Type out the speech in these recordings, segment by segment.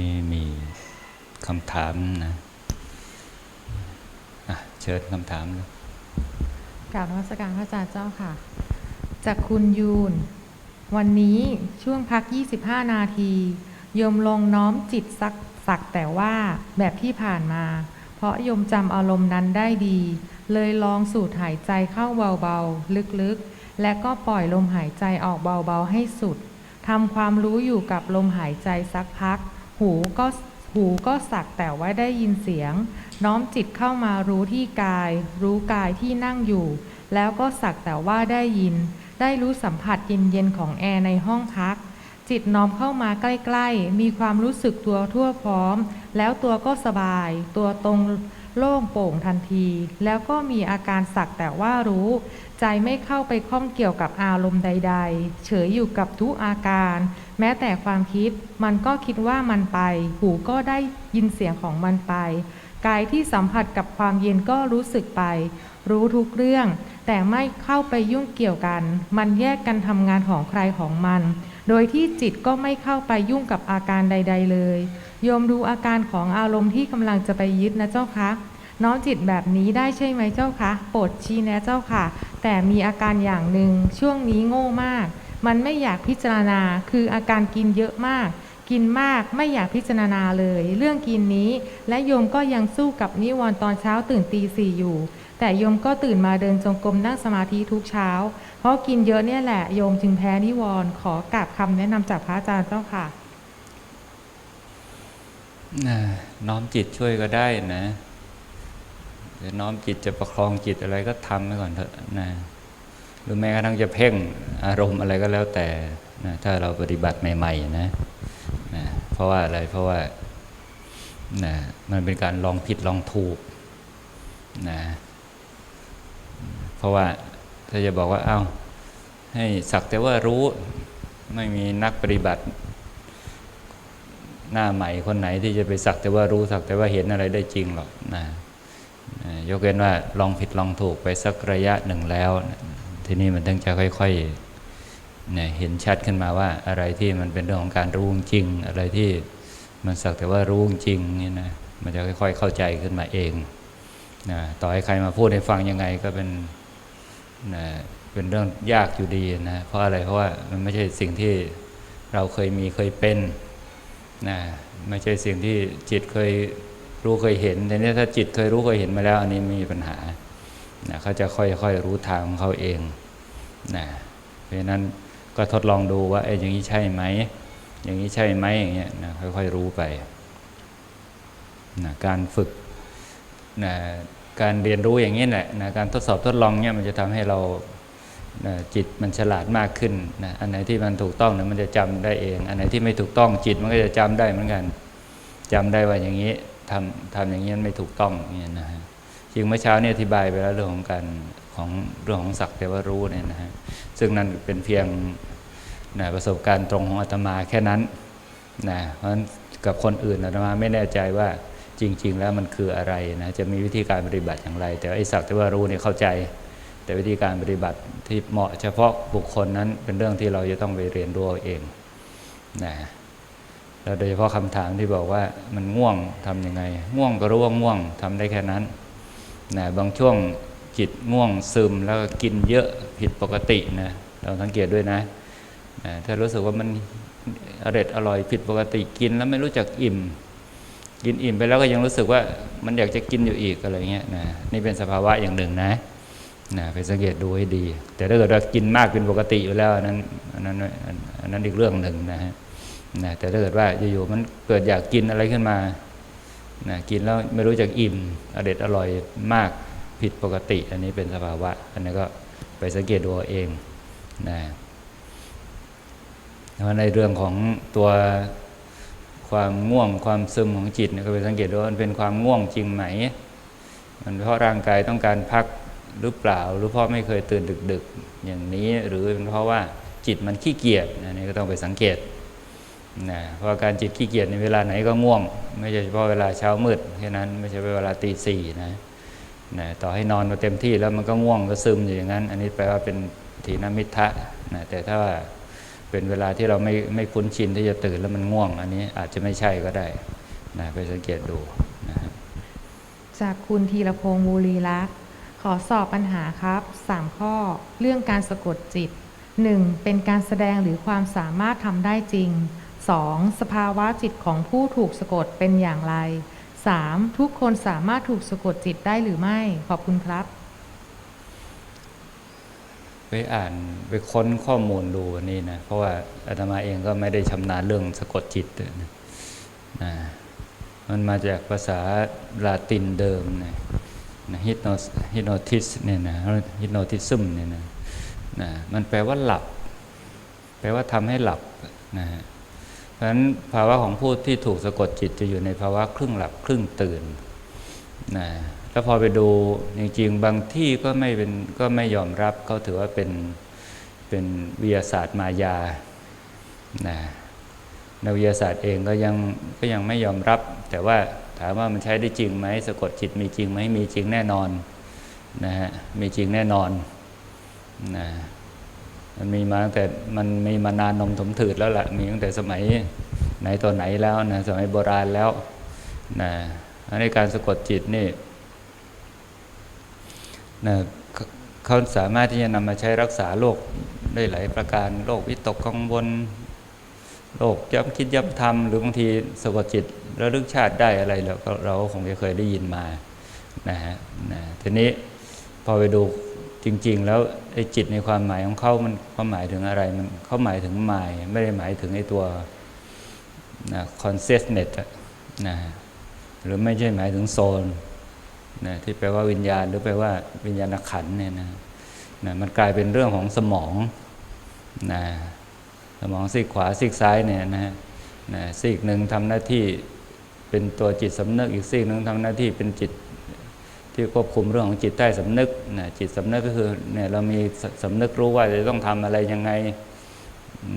นี้มีคำถามนะะเชิญคำถามเลยกราบนมัสการพระอาจารย์เจ้าค่ะ จากคุณยูน วันนี้ช่วงพัก 25 นาที โยมลงน้อมจิตสักสักแต่ว่าแบบที่ผ่านมา เพราะโยมจำอารมณ์นั้นได้ดี เลยลองสูดหายใจเข้าเบาๆ ลึกๆ และก็ปล่อยลมหายใจออกเบาๆให้สุดทำความรู้อยู่กับลมหายใจสักพัก หูก็หูก็สักแต่ว่าได้ยินเสียง น้อมจิตเข้ามารู้ที่กาย รู้กายที่นั่งอยู่ แล้วก็สักแต่ว่าได้ยิน ได้รู้สัมผัสเย็นๆของแอร์ในห้องพัก จิตน้อมเข้ามาใกล้ๆ มีความรู้สึกตัวทั่วพร้อม แล้วตัวก็สบาย ตัวตรงโล่งโป่งทันที แล้วก็มีอาการสักแต่ว่ารู้ ใจไม่เข้าไปข้องเกี่ยวกับอารมณ์ใด ๆ เฉยอยู่กับทุกอาการ แม้แต่ความคิดมันก็คิดว่ามันไป หูก็ได้ยินเสียงของมันไป กายที่สัมผัสกับความเย็นก็รู้สึกไป รู้ทุกเรื่อง แต่ไม่เข้าไปยุ่งเกี่ยวกัน มันแยกกันทำงานของใครของมัน โดยที่จิตก็ไม่เข้าไปยุ่งกับอาการใด ๆ เลย โยมดูอาการของอารมณ์ที่กำลังจะไปยึดนะเจ้าคะน้อมจิตแบบนี้ได้ใช่ไหมเจ้าคะโปรดชี้แนะเจ้าค่ะ แต่มีอาการอย่างหนึ่งช่วงนี้โง่มาก มันไม่อยากพิจารณา คืออาการกินเยอะมาก กินมากไม่อยากพิจารณาเลย เรื่องกินนี้ และโยมก็ยังสู้กับนิวรณ์ตอนเช้าตื่นตีสี่อยู่ แต่โยมก็ตื่นมาเดินจงกรมนั่งสมาธิทุกเช้า เพราะกินเยอะเนี่ยแหละโยมจึงแพ้นิวรณ์ขอกราบคำแนะนำจากพระอาจารย์เจ้าค่ะน้อมจิตช่วยก็ได้นะหรือน้อมจิตจะประคองจิตอะไรก็ทำไปก่อนเถอะนะ หรือแม้กระทั่งจะเพ่งอารมณ์อะไรก็แล้วแต่นะถ้าเราปฏิบัติใหม่ๆนะนะเพราะว่าอะไรเพราะว่านะมันเป็นการลองผิดลองถูกนะเพราะว่าถ้าจะบอกว่าเอา้าให้สักแต่ว่ารู้ไม่มีนักปฏิบัติ หน้าใหม่คนไหนที่จะไปสักแต่ว่ารู้สักแต่ว่าเห็นอะไรได้จริงหรอกนะยกเว้นว่าลองผิดลองถูกไปสักระยะหนึ่งแล้ว ทีนี้มันถึงจะค่อยๆเนี่ยเห็นชัดขึ้นมาว่าอะไรที่มันเป็นเรื่องของการรู้จริง อะไรที่มันสักแต่ว่ารู้จริงนี่นะมันจะค่อย ๆ เข้าใจขึ้นมาเองนะต่อให้ใครมาพูดให้ฟังยังไงก็เป็นนะเป็นเรื่องยากอยู่ดีนะเพราะอะไรเพราะว่ามันไม่ใช่สิ่งที่เราเคยมีเคยเป็นนะไม่ใช่สิ่งที่จิตเคยรู้เคยเห็นแต่นี้ถ้าจิตเคยรู้เคยเห็นมาแล้ว อันนี้มีปัญหานะเขาจะค่อยๆรู้ทางของเขาเอง นะเพราะนั้นก็ทดลองดูว่าเอ้ยอย่างนี้ใช่ไหม อย่างนี้ใช่ไหมอย่างเงี้ยนะค่อยๆรู้ไปนะการฝึกนะการเรียนรู้อย่างนี้แหละนะการทดสอบทดลองเนี่ยมันจะทำให้เรานะจิตมันฉลาดมากขึ้นนะอันไหนที่มันถูกต้องเนี่ยมันจะจำได้เอง อันไหนที่ไม่ถูกต้องจิตมันก็จะจำได้เหมือนกันจำได้ว่าอย่างนี้ทำทำอย่างนี้มันไม่ถูกต้องเนี่ยนะฮะจริงเมื่อเช้าเนี่ยอธิบายไปแล้วเรื่องของการ ของเรื่องของสักแต่ว่ารู้เนี่ยนะฮะซึ่งนั่นเป็นเพียงนะประสบการณ์ตรงของอาตมาแค่นั้นนะเพราะนั้นกับคนอื่นอาตมาไม่แน่ใจว่าจริง ๆ แล้วมันคืออะไรนะจะมีวิธีการปฏิบัติอย่างไร แต่ไอ้สักแต่ว่ารู้เนี่ยเข้าใจ แต่วิธีการปฏิบัติที่เหมาะเฉพาะบุคคลนั้นเป็นเรื่องที่เราจะต้องไปเรียนรู้เอาเองนะแล้วโดยเฉพาะคำถามที่บอกว่ามันง่วงทำยังไง ง่วงก็รู้ว่าง่วงทำได้แค่นั้นนะบางช่วง จิตง่วงซึมแล้วก็กินเยอะผิดปกตินะเราสังเกตด้วยนะนะถ้ารู้สึกว่ามันอร่อยอร่อยผิดปกติกินแล้วไม่รู้จักอิ่ม กินอิ่มไปแล้วก็ยังรู้สึกว่ามันอยากจะกินอยู่อีกอะไรเงี้ยนะนี่เป็นสภาวะอย่างหนึ่งนะนะไปสังเกตดูให้ดี แต่ถ้าเกิดว่ากินมากเป็นปกติอยู่แล้วอันนั้นอันนั้นอันนั้นอีกเรื่องหนึ่งนะฮะนะแต่ถ้าเกิดว่าอยู่ๆมันเกิดอยากกินอะไรขึ้นมานะกินแล้วไม่รู้จักอิ่มอเด็ดอร่อยมาก ผิดปกติ อันนี้เป็นสภาวะ อันนี้ก็ไปสังเกตดูเองนะเพราะในเรื่องของตัวความง่วงความซึมของจิตก็ไปสังเกตดูว่ามันเป็นความง่วงจริงไหม มันเพราะร่างกายต้องการพักหรือเปล่า หรือเพราะไม่เคยตื่นดึก ๆ อย่างนี้หรือเป็นเพราะว่าจิตมันขี้เกียจอันนี้ก็ต้องไปสังเกตนะเพราะการจิตขี้เกียจในเวลาไหนก็ง่วง ไม่ใช่เฉพาะเวลาเช้ามืดแค่นั้นไม่ใช่เวลาตีสี่นะ นะต่อให้นอนมาเต็มที่แล้วมันก็ง่วงก็ซึมอยู่อย่างนั้น อันนี้แปลว่าเป็นทีนมิทะนะแต่ถ้าเป็นเวลาที่เราไม่ไม่คุ้นชินที่จะตื่นแล้วมันง่วง อันนี้อาจจะไม่ใช่ก็ได้นะไปสังเกตดูนะจากคุณธีรพงศ์บุรีรักษ์ขอสอบปัญหาครับ3ข้อเรื่องการสะกดจิต 1. เป็นการแสดงหรือความสามารถทำได้จริง 2. สภาวะจิตของผู้ถูกสะกดเป็นอย่างไร 3. ทุกคนสามารถถูกสะกดจิตได้หรือไม่ ขอบคุณครับ ไปอ่านไปค้นข้อมูลดูนี่นะ เพราะว่าอาตมาเองก็ไม่ได้ชำนาญเรื่องสะกดจิตนะนะมันมาจากภาษาลาตินเดิมนะนะฮิโนฮิโนทิสเนี่ยนะฮิโนทิซึมเนี่ยนะนะมันแปลว่าหลับ แปลว่าทำให้หลับนะฮะ ฉะนั้นภาวะของผู้ที่ถูกสะกดจิตจะอยู่ในภาวะครึ่งหลับครึ่งตื่นนะแล้วพอไปดูจริงๆบางที่ก็ไม่เป็นก็ไม่ยอมรับเขาถือว่าเป็นเป็นวิทยาศาสตร์มายานะนักวิทยาศาสตร์เองก็ยังก็ยังไม่ยอมรับ แต่ว่าถามว่ามันใช้ได้จริงไหมสะกดจิตมีจริงไหมมีจริงแน่นอนนะฮะมีจริงแน่นอนนะ มันมีมาตั้งแต่มันมีมานานนมถมถืดแล้วล่ะมีตั้งแต่สมัยไหนตัวไหนแล้วนะสมัยโบราณแล้วนะในการสะกดจิตนี่นะเขาสามารถที่จะนำมาใช้รักษาโรคได้หลายประการโรควิตกกังวลโรคย้ำคิดย้ำทำหรือบางทีสะกดจิตระลึกชาติได้อะไรเราก็เราคงจะเคยได้ยินมานะฮะนะทีนี้พอไปดู จริง ๆ แล้วไอ้จิตในความหมายของเขามันเขาหมายถึงอะไรมันเขาหมายถึงหมายไม่ได้หมายถึงไอ้ตัวนะ consciousness อะนะหรือไม่ใช่หมายถึงโซนนะที่แปลว่าวิญญาณหรือแปลว่าวิญญาณขันเนี่ยนะนะมันกลายเป็นเรื่องของสมองนะสมองซีกขวาซีกซ้ายเนี่ยนะนะซีกหนึ่งทำหน้าที่เป็นตัวจิตสำนึกอีกซีกหนึ่งทำหน้าที่เป็นจิต ที่ควบคุมเรื่องของจิตใต้สำนึกนะจิตสำนึกก็คือเนี่ยเรามีสสำนึกรู้ว่าจะต้องทำอะไรยังไง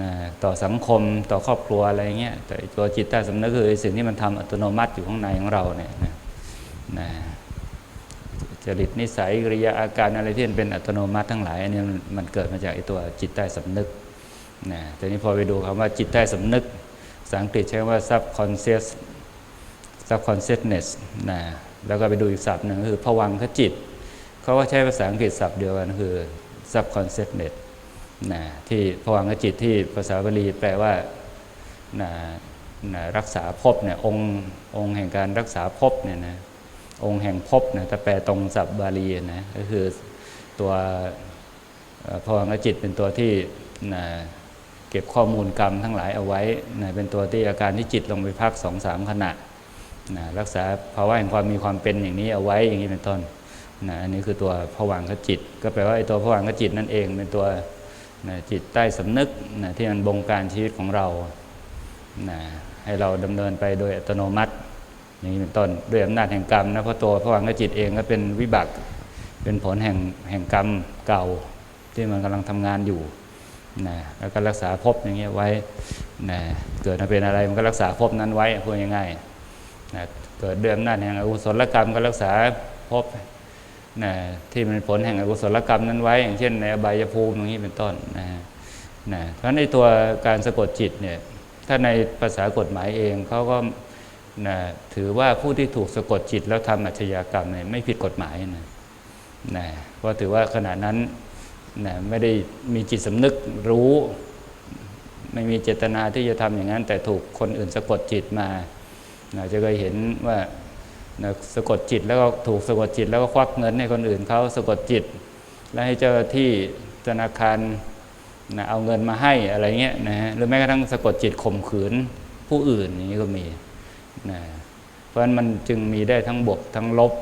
นะต่อสังคมต่อครอบครัวอะไรเงี้ยแต่ตัวจิตใต้สำนึกคือสิ่งที่มันทำอัตโนมัติอยู่ข้างในของเราเนี่ยนะนะจริตนิสัยกริยาอาการอะไรที่มันเป็นอัตโนมัติทั้งหลายอันนี้มันเกิดมาจากไอ้ตัวจิตใต้สำนึกนะแต่นี้พอไปดูคำว่าจิตใต้สำนึกภาษาอังกฤษใช้ว่า subconscious subconsciousness นะ แล้วก็ไปดูอีกศัพท์หนึ่งก็คือผวังคจิต เขาก็ใช้ภาษาอังกฤษศัพท์เดียวกันคือ subconsciousness นะที่ผวังคจิตที่ภาษาบาลีแปลว่านะนะรักษาภพเนี่ยองค์องค์แห่งการรักษาภพเนี่ยนะองค์แห่งภพนะถ้าแปลตรงศัพท์บาลีนะก็คือตัวเอ่อพวังคจิตเป็นตัวที่นะเก็บข้อมูลกรรมทั้งหลายเอาไว้นะเป็นตัวที่อาการที่จิตลงไปพักสองสามขณะ นะรักษาภาวะแห่งความมีความเป็นอย่างนี้เอาไว้อย่างนี้เป็นต้นนะอันนี้คือตัวผวังคจิต ก็แปลว่าไอ้ตัวผวังคจิตนั่นเองเป็นตัวนะจิตใต้สำนึกนะที่มันบงการชีวิตของเรานะให้เราดำเนินไปโดยอัตโนมัติ อย่างนี้เป็นต้นด้วยอำนาจแห่งกรรมนะเพราะตัวพระวังกจิตเองก็เป็นวิบากเป็นผลแห่งแห่งกรรมเก่าที่มันกำลังทำงานอยู่นะแล้วก็รักษาภพอย่างเงี้ยไว้นะเกิดมาเป็นอะไรมันก็รักษาภพนั้นไว้พูดง่ายๆ นะเกิดด้วยอำนาจแห่งอกุศลกรรมก็รักษาภพนะที่มันผลแห่งอกุศลกรรมนั้นไว้ อย่างเช่นในอบายภูมิอย่างนี้เป็นต้นนะนะเพราะในตัวการสะกดจิตเนี่ยถ้าในภาษากฎหมายเองเขาก็นะถือว่าผู้ที่ถูกสะกดจิตแล้วทำอาชญากรรมเนี่ยไม่ผิดกฎหมายนะนะเพราะถือว่าขณะนั้นนะไม่ได้มีจิตสำนึกรู้ ไม่มีเจตนาที่จะทำอย่างนั้น แต่ถูกคนอื่นสะกดจิตมา นะจะเคยเห็นว่านะสะกดจิตแล้วก็ถูกสะกดจิตแล้วก็ควักเงินให้คนอื่นเขาสะกดจิต แล้วให้เจ้าที่ธนาคารนะเอาเงินมาให้อะไรเงี้ยนะฮะหรือแม้กระทั่งสะกดจิตข่มขืนผู้อื่นอย่างนี้ก็มีนะเพราะฉะนั้นมันจึงมีได้ทั้งบวกทั้งลบ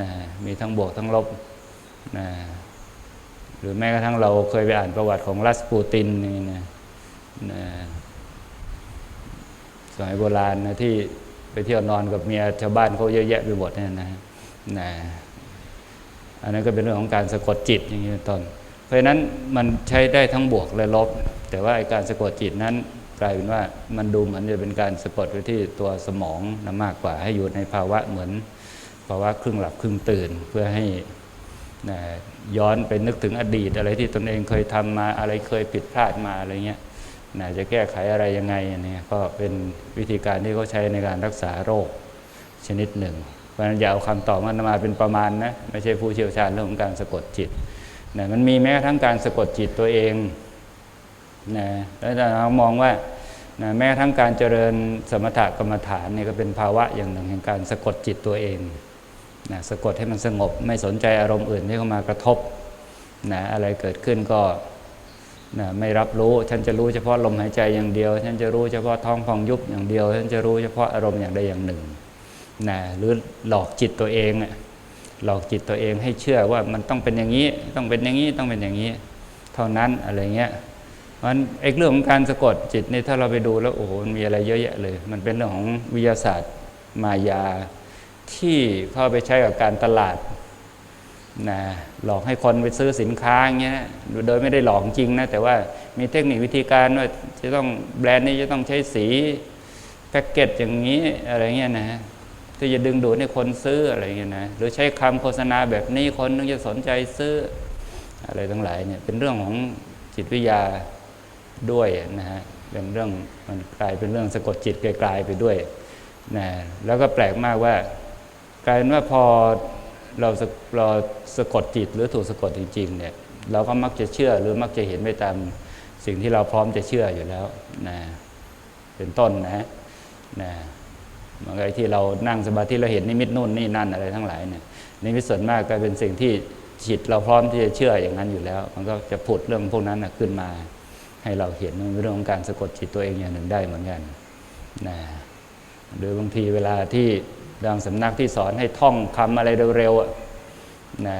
นะมีทั้งบวกทั้งลบนะหรือแม้กระทั่งเราเคยไปอ่านประวัติของรัสปูตินนี่นะนะ สมัยโบราณนะที่ไปเที่ยวนอนกับเมียชาวบ้านเขาเยอะแยะไปหมดเนี่ยนะนะอันนั้นก็เป็นเรื่องของการสะกดจิตอย่างนี้เป็นต้นเพราะฉะนั้นมันใช้ได้ทั้งบวกและลบ แต่ว่าการสะกดจิตนั้นกลายเป็นว่ามันดูเหมือนจะเป็นการสะกดไปที่ตัวสมองนะมากกว่าให้อยู่ในภาวะเหมือนภาวะครึ่งหลับครึ่งตื่น เพื่อให้ย้อนไปนึกถึงอดีตอะไรที่ตนเองเคยทำมาอะไรเคยผิดพลาดมาอะไรเงี้ย นะจะแก้ไขอะไรยังไงอันนี้ก็เป็นวิธีการที่เขาใช้ในการรักษาโรคชนิดหนึ่ง เพราะฉะนั้นอย่าเอาคำตอบมันมาเป็นประมาณนะไม่ใช่ผู้เชี่ยวชาญเรื่องของการสะกดจิตนะมันมีแม้กระทั่งการสะกดจิตตัวเองนะแล้วเรามองว่านะแม้กระทั่งการเจริญสมถกรรมฐานเนี่ยก็เป็นภาวะอย่างหนึ่งแห่งการสะกดจิตตัวเองนะสะกดให้มันสงบไม่สนใจอารมณ์อื่นที่เข้ามากระทบนะอะไรเกิดขึ้นก็ นะไม่รับรู้ฉันจะรู้เฉพาะลมหายใจอย่างเดียว ฉันจะรู้เฉพาะท้องพองยุบอย่างเดียว ฉันจะรู้เฉพาะอารมณ์อย่างใดอย่างหนึ่งนะหรือหลอกจิตตัวเองหลอกจิตตัวเองให้เชื่อว่ามันต้องเป็นอย่างนี้ต้องเป็นอย่างนี้ต้องเป็นอย่างนี้ เท่านั้นอะไรเงี้ยเพราะฉะนั้นไอ้เรื่องของการสะกดจิตนี่ถ้าเราไปดูแล้วโอ้โหมันมีอะไรเยอะแยะเลย มันเป็นเรื่องของวิทยาศาสตร์มายาที่เข้าไปใช้กับการตลาด นะหลอกให้คนไปซื้อสินค้าอย่างเงี้ยโดยไม่ได้หลอกจริงนะแต่ว่ามีเทคนิควิธีการว่าจะต้องแบรนด์นี้จะต้องใช้สีแพ็กเกจอย่างนี้อะไรเงี้ยนะที่จะดึงดูดให้คนซื้ออะไรเงี้ยนะหรือใช้คำโฆษณาแบบนี้คนถึงจะสนใจซื้ออะไรทั้งหลายเนี่ยเป็นเรื่องของจิตวิทยาด้วยนะฮะเป็นเรื่องมันกลายเป็นเรื่องสะกดจิตไกลๆไปด้วยนะแล้วก็แปลกมากว่ากลายเป็นว่าพอ เราสะเราสะกดจิตหรือถูกสะกดจริงๆเนี่ยเราก็มักจะเชื่อหรือมักจะเห็นไปตามสิ่งที่เราพร้อมจะเชื่ออยู่แล้วนะเป็นต้นนะนะบางไอ้ที่เรานั่งสมาธิเราเห็นนิมิตนู่นนี่นั่นอะไรทั้งหลายเนี่ยนิมิตส่วนมากก็เป็นสิ่งที่จิตเราพร้อมที่จะเชื่ออย่างนั้นอยู่แล้ว มันก็จะผุดเรื่องพวกนั้นนะขึ้นมา ให้เราเห็นเรื่องของการสะกดจิตตัวเองอย่างหนึ่งได้เหมือนกันนะหรือบางทีเวลาที่ ดังสำนักที่สอนให้ท่องคำอะไรเร็วๆนะ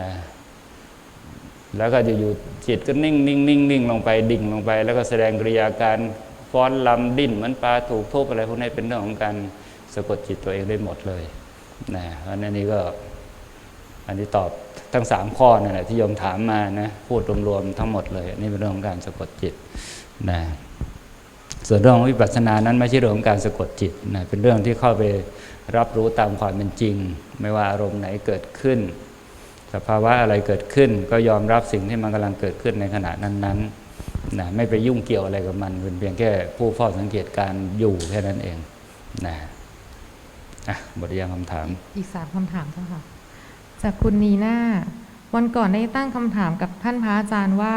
แล้วก็จะอยู่จิตก็นิ่งนิ่งนิ่งนิ่งลงไปดิ่งลงไป แล้วก็แสดงกริยาการฟ้อนลำดิ้นเหมือนปลาถูกทุบอะไรพวกนี้เป็นเรื่องของการสะกดจิตตัวเองได้หมดเลยนะเพราะนั่นนี่ก็อันนี้ตอบทั้งสามข้อนั่นแหละที่โยมถามมานะพูดรวมๆทั้งหมดเลยนี่เป็นเรื่องของการสะกดจิตนะส่วนเรื่องวิปัสสนานั้นไม่ใช่เรื่องของการสะกดจิตนะเป็นเรื่องที่เข้าไป รับรู้ตามความเป็นจริง ไม่ว่าอารมณ์ไหนเกิดขึ้น สภาวะอะไรเกิดขึ้น ก็ยอมรับสิ่งที่มันกำลังเกิดขึ้นในขณะนั้นๆนะไม่ไปยุ่งเกี่ยวอะไรกับมันเป็นเพียงแค่ผู้เฝ้าสังเกตการอยู่แค่นั้นเองนะอะบทเรียนคำถาม อีกสามคำถามเจ้าค่ะ จากคุณนีน่าวันก่อนได้ตั้งคำถามกับท่านพระอาจารย์ว่า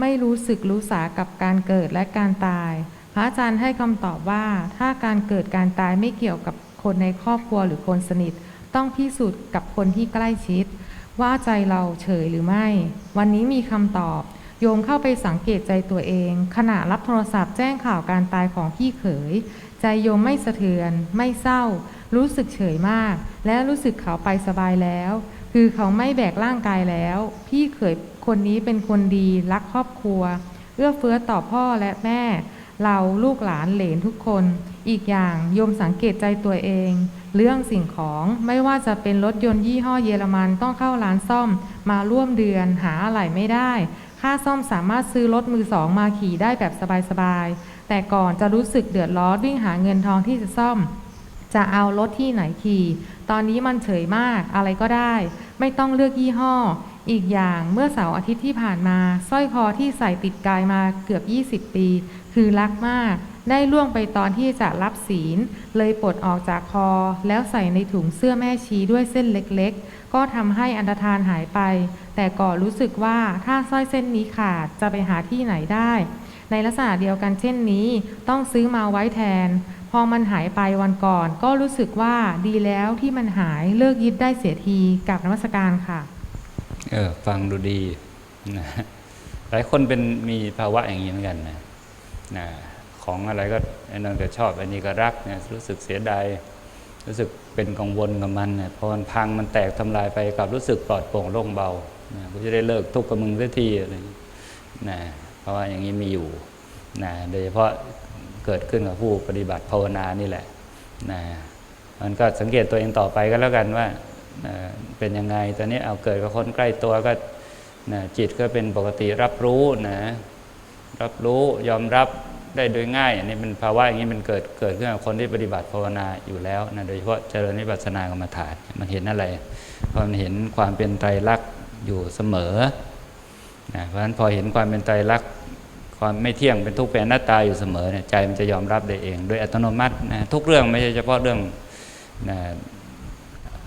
ไม่รู้สึกรู้สากับการเกิดและการตาย พระอาจารย์ให้คำตอบว่า ถ้าการเกิดการตายไม่เกี่ยวกับ คนในครอบครัวหรือคนสนิท ต้องพิสูจน์กับคนที่ใกล้ชิด ว่าใจเราเฉยหรือไม่ วันนี้มีคำตอบ โยมเข้าไปสังเกตใจตัวเอง ขณะรับโทรศัพท์แจ้งข่าวการตายของพี่เขย ใจโยมไม่สะเทือน ไม่เศร้า รู้สึกเฉยมาก และรู้สึกเขาไปสบายแล้ว คือเขาไม่แบกร่างกายแล้ว พี่เขยคนนี้เป็นคนดีรักครอบครัว เอื้อเฟื้อต่อพ่อและแม่ เราลูกหลานเหลนทุกคน อีกอย่างโยมสังเกตใจตัวเอง เรื่องสิ่งของไม่ว่าจะเป็นรถยนต์ยี่ห้อเยอรมันต้องเข้าร้านซ่อม มาร่วมเดือนหาอะไหล่ไม่ได้ ค่าซ่อมสามารถซื้อรถมือสองมาขี่ได้แบบสบายๆ แต่ก่อนจะรู้สึกเดือดร้อนวิ่งหาเงินทองที่จะซ่อม จะเอารถที่ไหนขี่ ตอนนี้มันเฉยมากอะไรก็ได้ ไม่ต้องเลือกยี่ห้ออีกอย่างเมื่อเสาร์อาทิตย์ที่ผ่านมาสร้อยคอที่ใส่ติดกายมาเกือบ 20 ปี คือรักมาก ได้ล่วงไปตอนที่จะรับศีล เลยปลดออกจากคอ แล้วใส่ในถุงเสื้อแม่ชีด้วยเส้นเล็กๆ ก็ทำให้อันตรธานหายไป แต่ก่อรู้สึกว่าถ้าสร้อยเส้นนี้ขาดจะไปหาที่ไหนได้ ในลักษณะเดียวกันเช่นนี้ ต้องซื้อมาไว้แทน พอมันหายไปวันก่อน ก็รู้สึกว่าดีแล้วที่มันหายเลิกยึดได้เสียทีกับนวัสการค่ะ เออฟังดูดีนะหลายคนเป็นมีภาวะอย่างนี้เหมือนกันนะ นะของอะไรก็ไอ้นั่นก็ชอบอันนี้ก็รักเนี่ยรู้สึกเสียดายรู้สึกเป็นกังวลกับมันเนี่ยพอมันพังมันแตกทำลายไปกลับรู้สึกปลอดโปร่งโล่งเบานะกูจะได้เลิกทุกข์กับมึงสักทีอะไรนะเพราะว่าอย่างนี้มีอยู่นะโดยเฉพาะเกิดขึ้นกับผู้ปฏิบัติภาวนานี่แหละนะมันก็สังเกตตัวเองต่อไปก็แล้วกันว่านะเป็นยังไงตอนนี้เอาเกิดกับคนใกล้ตัวก็นะจิตก็เป็นปกติรับรู้นะ รับรู้ยอมรับได้โดยง่ายอันนี้เป็นภาวะอย่างนี้มันเกิดเกิดขึ้นกับคนที่ปฏิบัติภาวนาอยู่แล้วนะโดยเฉพาะเจริญวิปัสสนากรรมฐานมันเห็นอะไรพอมันเห็นความเป็นไตรลักษณ์อยู่เสมอนะเพราะฉะนั้นพอเห็นความเป็นไตรลักษณ์ความไม่เที่ยงเป็นทุกข์เป็นอนัตตาอยู่เสมอเนี่ยใจมันจะยอมรับได้เอง โดยอัตโนมัตินะทุกเรื่องไม่ใช่เฉพาะเรื่องนะ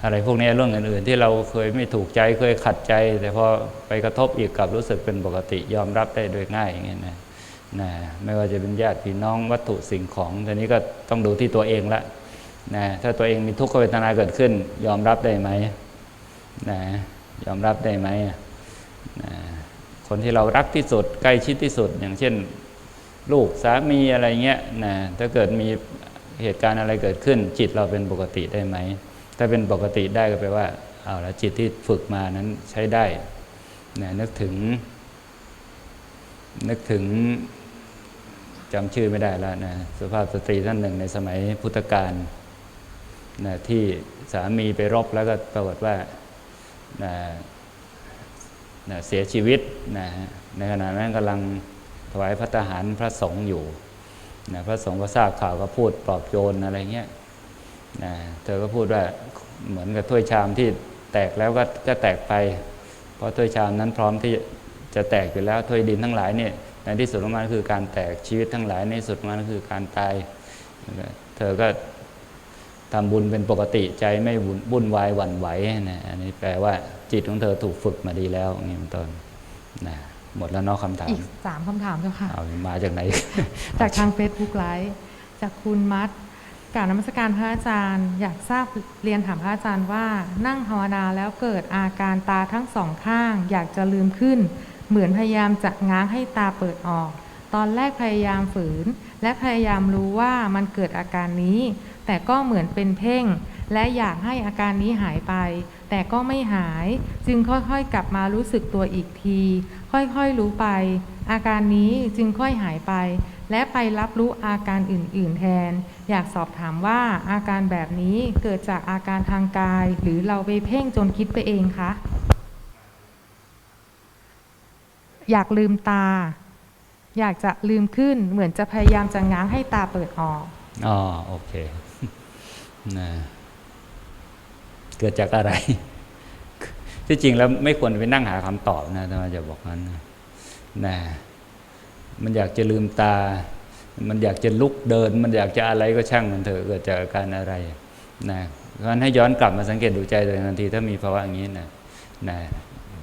อะไรพวกนี้เรื่องอื่นๆ ที่เราเคยไม่ถูกใจเคยขัดใจ แต่พอไปกระทบอีกกับรู้สึกเป็นปกติยอมรับได้โดยง่ายอย่างเงี้ยนะนะไม่ว่าจะเป็นญาติพี่น้องวัตถุสิ่งของทีนี้ก็ต้องดูที่ตัวเองละนะถ้าตัวเองมีทุกขเวทนาเกิดขึ้น ยอมรับได้ไหมนะยอมรับได้ไหมนะคนที่เรารักที่สุดใกล้ชิดที่สุด อย่างเช่น ลูกสามีอะไรเงี้ยนะถ้าเกิดมีเหตุการณ์อะไรเกิดขึ้น จิตเราเป็นปกติได้ไหม ถ้าเป็นปกติได้ก็แปลว่าเอาละจิตที่ฝึกมานั้นใช้ได้นะนึกถึง นึกถึงจำชื่อไม่ได้แล้วนะสุภาพสตรีท่านหนึ่งในสมัยพุทธกาลนะที่สามีไปรบแล้วก็ปรากฏว่านะนะเสียชีวิตนะฮะในขณะนั้นกำลังถวายพระทหารพระสงฆ์อยู่นะพระสงฆ์ก็ทราบข่าวก็พูดปลอบโยนอะไรเงี้ย นะเธอก็พูดว่าเหมือนกับถ้วยชามที่แตกแล้วก็ก็แตกไป เพราะถ้วยชามนั้นพร้อมที่จะแตกอยู่แล้วถ้วยดินทั้งหลายเนี่ยในที่สุดของมันคือการแตกชีวิตทั้งหลายในที่สุดของมันก็คือการตาย เธอก็ทำบุญเป็นปกติใจไม่วุ่นวุ่นวายหวั่นไหวนะอันนี้แปลว่าจิตของเธอถูกฝึกมาดีแล้วอย่างนี้เป็นต้นนะหมดแล้วเนาะคำถาม อีกสามคำถามเจ้าค่ะเอามาจากไหน จากทาง Facebook ไลฟ์จากคุณมัด กรารนมัสการพระอาจารย์ อยากทราบเรียนถามพระอาจารย์ว่า นั่งภาวนาแล้วเกิดอาการตาทั้งสองข้าง อยากจะลืมขึ้น เหมือนพยายามจะง้างให้ตาเปิดออก ตอนแรกพยายามฝืน และพยายามรู้ว่ามันเกิดอาการนี้ แต่ก็เหมือนเป็นเพ่ง และอยากให้อาการนี้หายไป แต่ก็ไม่หาย จึงค่อยๆกลับมารู้สึกตัวอีกที ค่อยๆรู้ไป อาการนี้จึงค่อยหายไป และไปรับรู้อาการอื่น ๆ แทน อยากสอบถามว่าอาการแบบนี้เกิดจากอาการทางกาย หรือเราไปเพ่งจนคิดไปเองคะ อยากลืมตา อยากจะลืมขึ้น เหมือนจะพยายามจะง้างให้ตาเปิดออก อ๋อ โอเคนะเกิดจากอะไร ที่จริงแล้วไม่ควรไปนั่งหาคำตอบนะแต่มาจะบอกนั้นนะนะ มันอยากจะลืมตา มันอยากจะลุกเดิน มันอยากจะอะไรก็ช่างมันเถอะเกิดจากอาการอะไรนะเพราะนั้นให้ย้อนกลับมาสังเกตดูใจตัวเองทันทีถ้ามีภาวะอย่างนี้นะนะ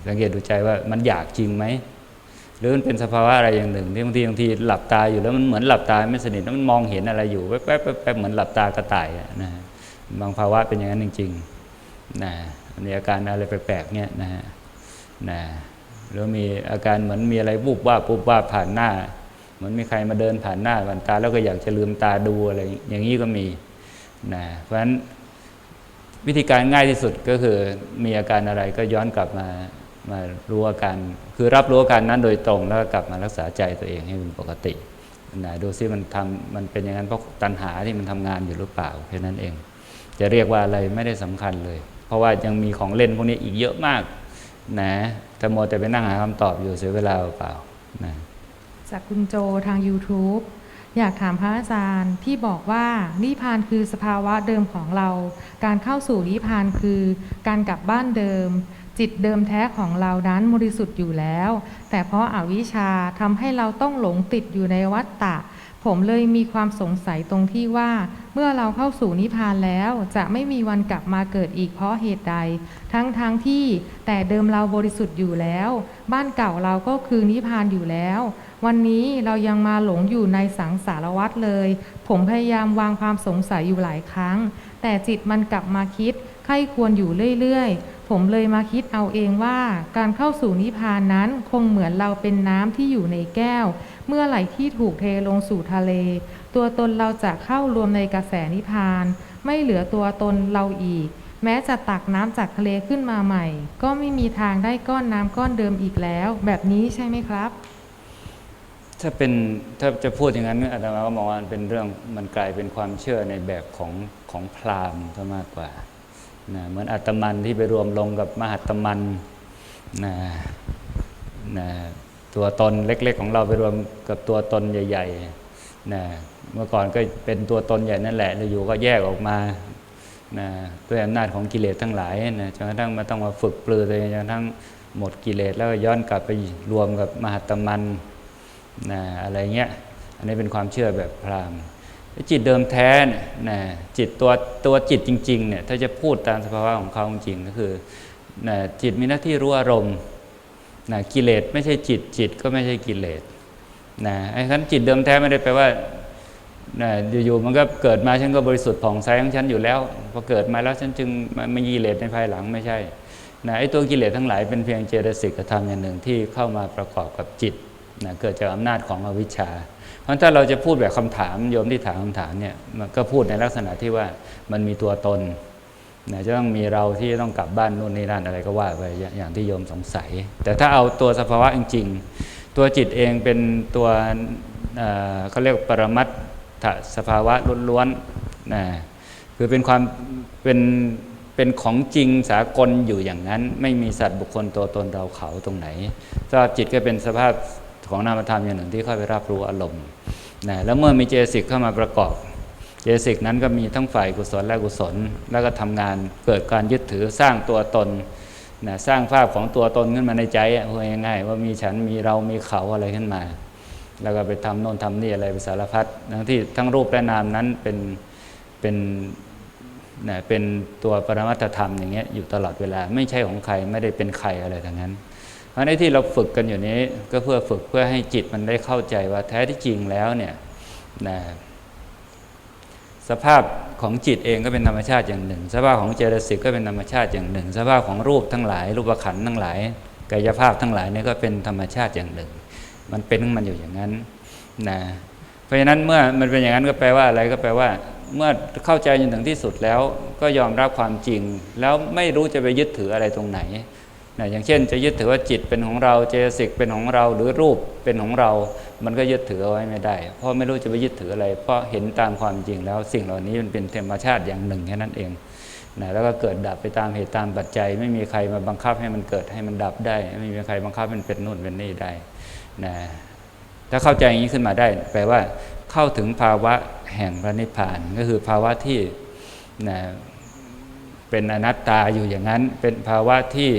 สังเกตดูใจว่ามันอยากจริงไหมหรือมันเป็นสภาวะอะไรอย่างหนึ่งที่บางทีบางทีหลับตาอยู่แล้วมันเหมือนหลับตาไม่สนิทแล้วมันมองเห็นอะไรอยู่แป๊บแป๊บแป๊บเหมือนหลับตากระต่ายนะฮะบางภาวะเป็นอย่างนั้นจริงๆนะมีอาการอะไรแปลกๆเนี่ยนะฮะนะ หรือมีอาการเหมือนมีอะไรบุบว่าปุ๊บว่าผ่านหน้า เหมือนมีใครมาเดินผ่านหน้าผ่านตาแล้วก็อยากจะลืมตาดูอะไรอย่างนี้ก็มีนะเพราะฉะนั้นวิธีการง่ายที่สุดก็คือมีอาการอะไรก็ย้อนกลับมามารู้อาการคือรับรู้อาการนั้นโดยตรงแล้วก็กลับมารักษาใจตัวเองให้เป็นปกตินะดูซิมันทำมันเป็นอย่างนั้นเพราะตัณหาที่มันทำงานอยู่หรือเปล่าแค่นั้นเอง จะเรียกว่าอะไรไม่ได้สำคัญเลย เพราะว่ายังมีของเล่นพวกนี้อีกเยอะมาก นะถ้าโมแต่ไปนั่งหาคำตอบอยู่เสียเวลาเปล่านะจากคุณโจทาง YouTube อยากถามพระอาจารย์ที่บอกว่านิพพานคือสภาวะเดิมของเรา การเข้าสู่นิพพานคือการกลับบ้านเดิม จิตเดิมแท้ของเรานั้นบริสุทธิ์อยู่แล้ว แต่เพราะอาวิชชาทำให้เราต้องหลงติดอยู่ในวัฏฏะ ผมเลยมีความสงสัยตรงที่ว่า เมื่อเราเข้าสู่นิพพานแล้ว จะไม่มีวันกลับมาเกิดอีกเพราะเหตุใด ทั้งๆทที่แต่เดิมเราบริสุทธิ์อยู่แล้ว บ้านเก่าเราก็คือนิพพานอยู่แล้ว วันนี้เรายังมาหลงอยู่ในสังสารวัฏเลย ผมพยายามวางความสงสัยอยู่หลายครั้ง แต่จิตมันกลับมาคิดไข้ควรอยู่เรื่อยๆ ผมเลยมาคิดเอาเองว่า การเข้าสู่นิพพานนั้นคงเหมือนเราเป็นน้ำที่อยู่ในแก้ว เมื่อไหร่ที่ถูกเทลงสู่ทะเล ตัวตนเราจะเข้ารวมในกระแสนิพพาน ไม่เหลือตัวตนเราอีก แม้จะตักน้ำจากทะเลขึ้นมาใหม่ ก็ไม่มีทางได้ก้อนน้ำก้อนเดิมอีกแล้ว แบบนี้ใช่ไหมครับ ถ้าเป็นถ้าจะพูดอย่างนั้นอาตมาก็มองว่าเป็นเรื่องมันกลายเป็นความเชื่อในแบบของของพราหมณ์ซะมากกว่านะเหมือนอัตมันที่ไปรวมลงกับมหัตมันนะนะ ตัวตนเล็ก ๆ ของเราไปรวมกับตัวตนใหญ่ๆนะเมื่อก่อนก็เป็นตัวตนใหญ่นั่นแหละแล้วอยู่ก็แยกออกมานะด้วยอำนาจของกิเลสทั้งหลายนะจนกระทั่งมาต้องมาฝึกปลือตัวเองจนกระทั่งหมดกิเลสแล้วก็ย้อนกลับไปรวมกับมหัตมันนะอะไรเงี้ย อันนี้เป็นความเชื่อแบบพราหมณ์จิตเดิมแท้นะจิตตัวตัวจิตจริงๆเนี่ยถ้าจะพูดตามสภาวะของเขาจริงก็คือนะจิตมีหน้าที่รู้อารมณ์ นะกิเลสไม่ใช่จิตจิตก็ไม่ใช่กิเลสนะไอ้คันจิตเดิมแท้ไม่ได้แปลว่านะอยู่ๆมันก็เกิดมาฉันก็บริสุทธิ์ผ่องใสของฉันอยู่แล้วพอเกิดมาแล้วฉันจึงมามีกิเลสในภายหลังไม่ใช่นะไอ้ตัวกิเลสทั้งหลายเป็นเพียงเจตสิกธรรมอย่างหนึ่งที่เข้ามาประกอบกับจิตนะเกิดจากอำนาจของอวิชชา เพราะถ้าเราจะพูดแบบคำถามโยมที่ถามคำถามเนี่ยมันก็พูดในลักษณะที่ว่ามันมีตัวตน นะจะต้องมีเราที่ต้องกลับบ้านนู่นนี่นั่นอะไรก็ว่าไปอย่างที่โยมสงสัย แต่ถ้าเอาตัวสภาวะจริง ๆ ตัวจิตเองเป็นตัวเเขาเรียกปรมัตถสภาวะล้วนๆนะคือเป็นความเป็นเป็นของจริงสากลอยู่อย่างนั้น ไม่มีสัตว์บุคคลตัวตนเราเขาตรงไหนสภาพจิตก็เป็นสภาพของนามธรรมอย่างหนึ่งที่เข้าไปรับรู้อารมณ์นะแล้วเมื่อมีเจสิกเข้ามาประกอบ เจตสิกนั้นก็มีทั้งฝ่ายกุศลและกุศล แล้วก็ทำงานเกิดการยึดถือสร้างตัวตนนะสร้างภาพของตัวตนขึ้นมาในใจอะพูดง่ายๆว่ามีฉันมีเรามีเขาอะไรขึ้นมา แล้วก็ไปทำโน่นทำนี่อะไรไปสารพัดทั้งที่ทั้งรูปและนามนั้นเป็นเป็นนะเป็นตัวปรมัตธรรมอย่างเงี้ยอยู่ตลอดเวลาไม่ใช่ของใครไม่ได้เป็นใครอะไรทั้งนั้น เพราะในที่เราฝึกกันอยู่นี้ก็เพื่อฝึกเพื่อให้จิตมันได้เข้าใจว่าแท้ที่จริงแล้วเนี่ยนะ สภาพของจิตเองก็เป็นธรรมชาติอย่างหนึ่ง สภาพของเจตสิกก็เป็นธรรมชาติอย่างหนึ่ง สภาพของรูปทั้งหลาย รูปขันธ์ทั้งหลาย กายภาพทั้งหลายนี่ก็เป็นธรรมชาติอย่างหนึ่ง มันเป็นของมันอยู่อย่างนั้นนะเพราะฉะนั้นเมื่อมันเป็นอย่างนั้นก็แปลว่าอะไรก็แปลว่า เมื่อเข้าใจจนถึงที่สุดแล้วก็ยอมรับความจริง แล้วไม่รู้จะไปยึดถืออะไรตรงไหน นะอย่างเช่นจะยึดถือว่าจิตเป็นของเราเจตสิกเป็นของเราหรือรูปเป็นของเรา มันก็ยึดถือเอาไว้ไม่ได้ เพราะไม่รู้จะไปยึดถืออะไร เพราะเห็นตามความจริงแล้วสิ่งเหล่านี้มันเป็นธรรมชาติอย่างหนึ่งแค่นั้นเองนะแล้วก็เกิดดับไปตามเหตุตามปัจจัย ไม่มีใครมาบังคับให้มันเกิดให้มันดับได้ ไม่มีใครบังคับมันเป็นนู่นเป็นนี่ได้นะถ้าเข้าใจอย่างนี้ขึ้นมาได้ แปลว่าเข้าถึงภาวะแห่งพระนิพพานก็คือภาวะที่นะเป็นอนัตตาอยู่อย่างนั้น เป็นภาวะที่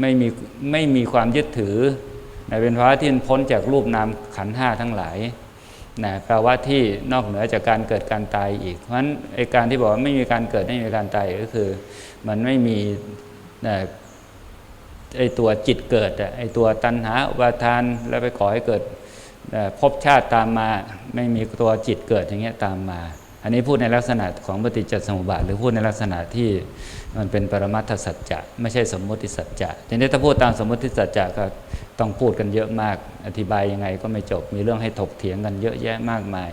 ไม่มีไม่มีความยึดถือนะเป็นภาวะที่พ้นจากรูปนามขันห้าทั้งหลายนะภาวะที่นอกเหนือจากการเกิดการตายอีก เพราะฉะนั้นไอการที่บอกว่าไม่มีการเกิดไม่มีการตายก็คือ มันไม่มีนะไอตัวจิตเกิดไอตัวตัณหาอุปาทานแล้วไปก่อให้เกิดเอ่อภพชาติตามมาไม่มีตัวจิตเกิดอย่างเงี้ยตามมา อันนี้พูดในลักษณะของปฏิจจสมุปบาทหรือพูดในลักษณะที่ มันเป็นปรมัตถสัจจะไม่ใช่สมมติสัจจะทีนี้ถ้าพูดตามสมมติสัจจะก็ต้องพูดกันเยอะมาก อธิบายยังไงก็ไม่จบมีเรื่องให้ถกเถียงกันเยอะแยะมากมาย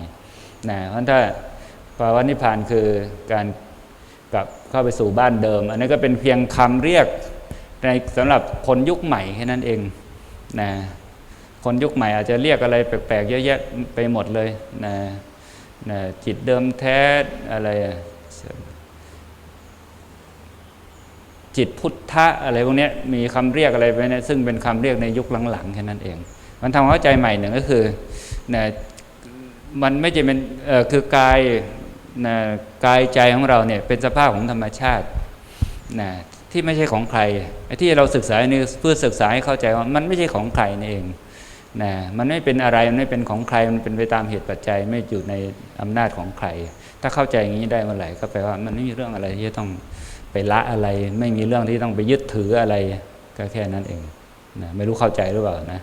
นะเพราะถ้าภาวะนิพพานคือการกลับเข้าไปสู่บ้านเดิม อันนี้ก็เป็นเพียงคำเรียกในสำหรับคนยุคใหม่แค่นั้นเองนะคนยุคใหม่อาจจะเรียกอะไรแปลกๆเยอะแยะไปหมดเลยนะนะจิตเดิมแท้อะไรอะ จิตพุทธะอะไรพวกนี้มีคำเรียกอะไรไปเนี่ยซึ่งเป็นคำเรียกในยุคหลังๆแค่นั้นเอง มันทำความเข้าใจใหม่หนึ่งก็คือนะมันไม่จะเป็นคือกายนะกายใจของเราเนี่ยเป็นสภาพของธรรมชาตินะที่ไม่ใช่ของใครที่เราศึกษานี่เพื่อศึกษาให้เข้าใจว่ามันไม่ใช่ของใครนี่เองนะมันไม่เป็นอะไรมันไม่เป็นของใครมันเป็นไปตามเหตุปัจจัย ไม่อยู่ในอำนาจของใคร ถ้าเข้าใจอย่างนี้ได้เมื่อไหร่ก็แปลว่ามันไม่มีเรื่องอะไรที่จะต้อง ไปละอะไร ไม่มีเรื่องที่ต้องไปยึดถืออะไร ก็แค่นั้นเองนะไม่รู้เข้าใจหรือเปล่านะ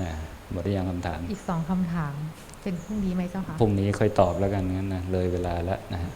นะหมดหรือยังคำถาม อีกสองคำถาม เป็นพรุ่งนี้ไหมเจ้าคะพรุ่งนี้ค่อยตอบแล้วกันงั้นนะเลยเวลาแล้วนะฮะ